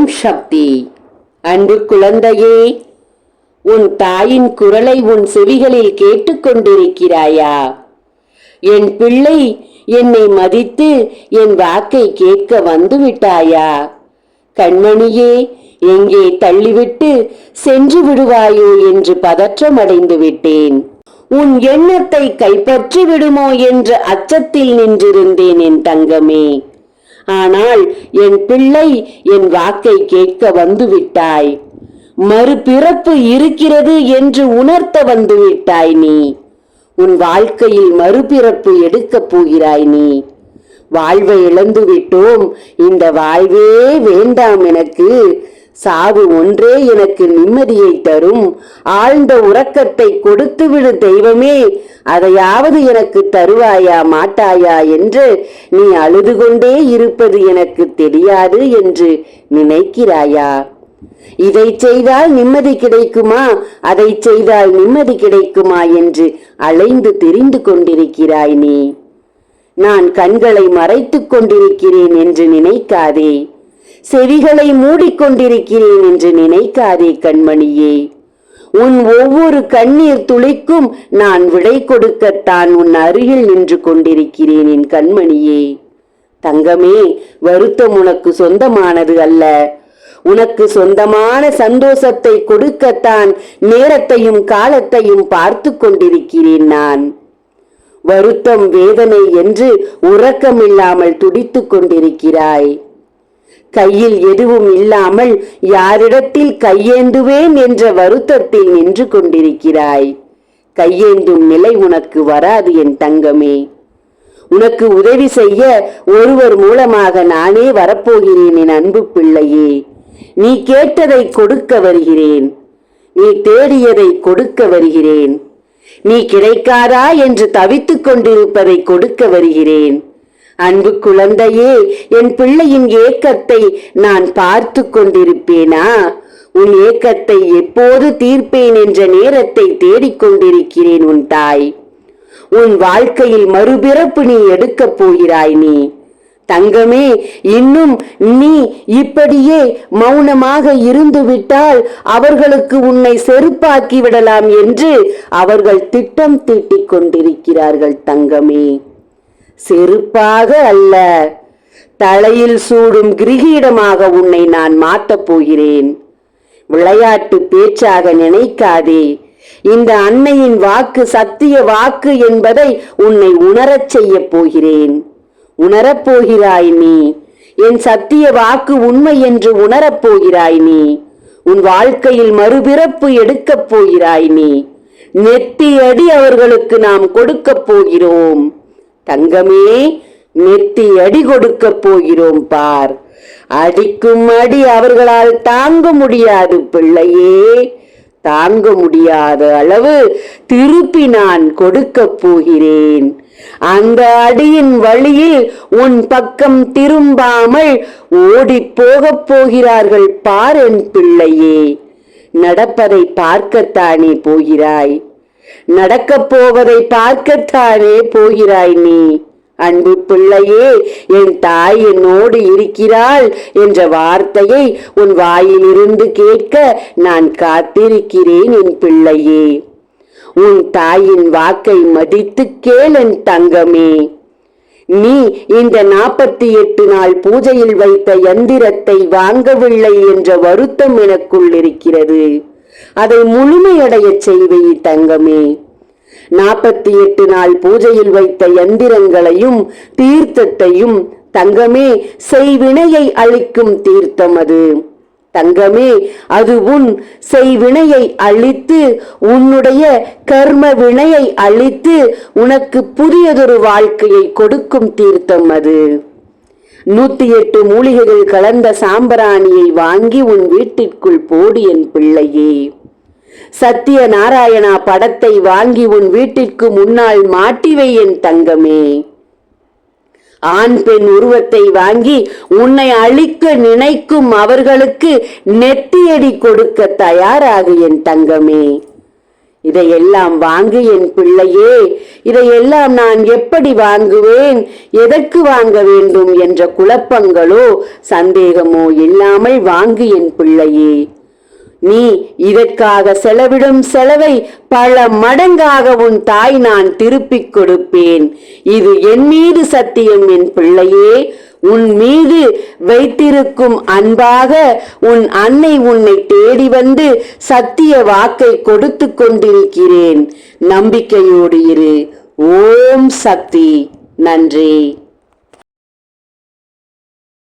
ஓம் சக்தி. அன்பு குழந்தையே உன் தாயின் குரலை உன் செவிகளில் கேட்டுக்கொண்டிருக்கிறாயா என் பிள்ளை என்னை மதித்து என் வாக்கை கேட்க வந்து விட்டாயா கண்மணியே எங்கே தள்ளிவிட்டு சென்று விடுவாயோ என்று பதற்றமடைந்து விட்டேன். உன் எண்ணத்தை கைப்பற்றி விடுமோ என்ற அச்சத்தில் நின்றிருந்தேன் என் தங்கமே. ஆனால் என் பிள்ளை என் வாக்கை கேட்க வந்து விட்டாய் மறுபிறப்பு இருக்கிறது என்று உணர்த்த வந்து விட்டாய் நீ. உன் வாழ்க்கையில் மறுபிறப்பு எடுக்கப் போகிறாய் நீ. வாழ்வை இழந்து விட்டோம் இந்த வாழ்வே வேண்டாம் எனக்கு. சாவு ஒன்றே எனக்கு நிம்மதியை தரும். ஆழ்ந்த உறக்கத்தை கொடுத்து விடு தெய்வமே. அதையாவது எனக்கு தருவாயா மாட்டாயா என்று நீ அழுது கொண்டே இருப்பது எனக்கு தெரியாது என்று நினைக்கிறாயா? இதை செய்தால் நிம்மதி கிடைக்குமா? அதை செய்தால் நிம்மதி கிடைக்குமா என்று அலைந்து திரிந்து கொண்டிருக்கிறாய் நீ. நான் கண்களை மறைத்துக் கொண்டிருக்கிறேன் என்று நினைக்காதே. செவிகளை மூடிக்கொண்டிருக்கிறேன் என்று நினைக்காதே கண்மணியே. உன் ஒவ்வொரு கண்ணீர் துளிக்கும் நான் விடை கொடுக்கத்தான் உன் அருகில் நின்று கொண்டிருக்கிறேன் என் கண்மணியே. தங்கமே வருத்தம் உனக்கு சொந்தமானது அல்ல. உனக்கு சொந்தமான சந்தோஷத்தை கொடுக்கத்தான் நேரத்தையும் காலத்தையும் பார்த்து கொண்டிருக்கிறேன் நான். வருத்தம் வேதனை என்று உறக்கமில்லாமல் துடித்துக் கொண்டிருக்கிறாய். கையில் எதுவும் இல்லாமல் யாரிடத்தில் கையேந்துவேன் என்ற வருத்தத்தில் நின்று கொண்டிருக்கிறாய். கையேந்தும் நிலை உனக்கு வராது என் தங்கமே. உனக்கு உதவி செய்ய ஒருவர் மூலமாக நானே வரப்போகிறேன் என் அன்பு பிள்ளையே. நீ கேட்டதை கொடுக்க வருகிறேன். நீ தேடியதை கொடுக்க வருகிறேன். நீ கிடைக்காதா என்று தவித்துக் கொண்டிருப்பதை கொடுக்க வருகிறேன். அன்பு குழந்தையே என் பிள்ளையின் ஏக்கத்தை நான் பார்த்து கொண்டிருப்பேனா? உன் ஏக்கத்தை எப்போது தீர்ப்பேன் என்ற நேரத்தை தேடிக்கொண்டிருக்கிறேன் உன் தாய். உன் வாழ்க்கையில் மறுபிறப்பு நீ எடுக்கப் போகிறாய் நீ. தங்கமே இன்னும் நீ இப்படியே மௌனமாக இருந்துவிட்டால் அவர்களுக்கு உன்னை செருப்பாக்கி விடலாம் என்று அவர்கள் திட்டம் தீட்டிக் கொண்டிருக்கிறார்கள் தங்கமே. செருப்பாக அல்ல. தலையில் சூடும் கிரகீடமாக உன்னை நான் மாத்தப் போகிறேன். விளையாட்டு பேச்சாக நினைக்காதே. இந்த அன்னையின் வாக்கு சத்திய வாக்கு என்பதை உன்னை உணரச் செய்யப் போகிறேன். உணரப் போகிறாய் நீ. என் சத்திய வாக்கு உண்மை என்று உணரப் போகிறாய் நீ. உன் வாழ்க்கையில் மறுபிறப்பு எடுக்கப் போகிறாய் நீ. நெத்தி அடி அவர்களுக்கு நாம் கொடுக்கப் போகிறோம். தங்கமே நெத்தி அடி கொடுக்கப் போகிறோம் பார். அடிக்கும் அடி அவர்களால் தாங்க முடியாது பிள்ளையே. தாங்க முடியாத அளவு திருப்பி நான் கொடுக்க போகிறேன். அந்த அடியின் வழியில் உன் பக்கம் திரும்பாமல் ஓடிப் போகப் போகிறார்கள் பார் என் பிள்ளையே. நடப்பதை பார்க்கத்தானே போகிறாய். நடக்கப் போவதை பார்க்கத்தானே போகிறாய் நீ? அன்பு பிள்ளையே என் தாய் என்னோடு இருக்கிறாள் என்ற வார்த்தையை உன் வாயிலிருந்து கேட்க நான் காத்திருக்கிறேன் என் பிள்ளையே. உன் தாயின் வாக்கை மதித்து கேள் என் தங்கமே. நீ இந்த நாற்பத்தி எட்டு நாள் பூஜையில் வைத்த யந்திரத்தை வாங்கவில்லை என்ற வருத்தம் எனக்குள் இருக்கிறது. அதை முழுமையடையச் செய்வை தங்கமே. நாற்பத்தி எட்டு நாள் பூஜையில் வைத்த யந்திரங்களையும் தீர்த்தத்தையும் தங்கமே செய்வினையை அளிக்கும் தீர்த்தம் அது. தங்கமே அது உன் செய்வினையை அழித்து உன்னுடைய கர்ம வினையை அழித்து உனக்கு புதியதொரு வாழ்க்கையை கொடுக்கும் தீர்த்தம் அது. நூத்தி எட்டு மூலிகைகள் கலந்த சாம்பராணியை வாங்கி உன் வீட்டிற்குள் போடு என் பிள்ளையே. சத்திய நாராயணா படத்தை வாங்கி உன் வீட்டிற்கு முன்னால் மாட்டிவை என் தங்கமே. ஆண் பெண் உருவத்தை வாங்கி உன்னை அழிக்க நினைக்கும் அவர்களுக்கு நெத்தியடி கொடுக்க தயாராகு என் தங்கமே. இதையெல்லாம் வாங்கு என் பிள்ளையே. இதையெல்லாம் நான் எப்படி வாங்குவேன்? எதற்கு வாங்க வேண்டும் என்ற குழப்பங்களோ சந்தேகமோ இல்லாமல் வாங்கு என் பிள்ளையே. நீ இதற்காக செலவிடும் செலவை பல மடங்காக உன் தாய் நான் திருப்பிக் கொடுப்பேன். இது என் மீது சத்தியம் என் பிள்ளையே. உன் மீது வைத்திருக்கும் அன்பாக உன் அன்னை உன்னை தேடி வந்து சத்திய வாக்கை கொடுத்து கொண்டிருக்கிறேன். நம்பிக்கையோடு இரு. ஓம் சக்தி. நன்றி.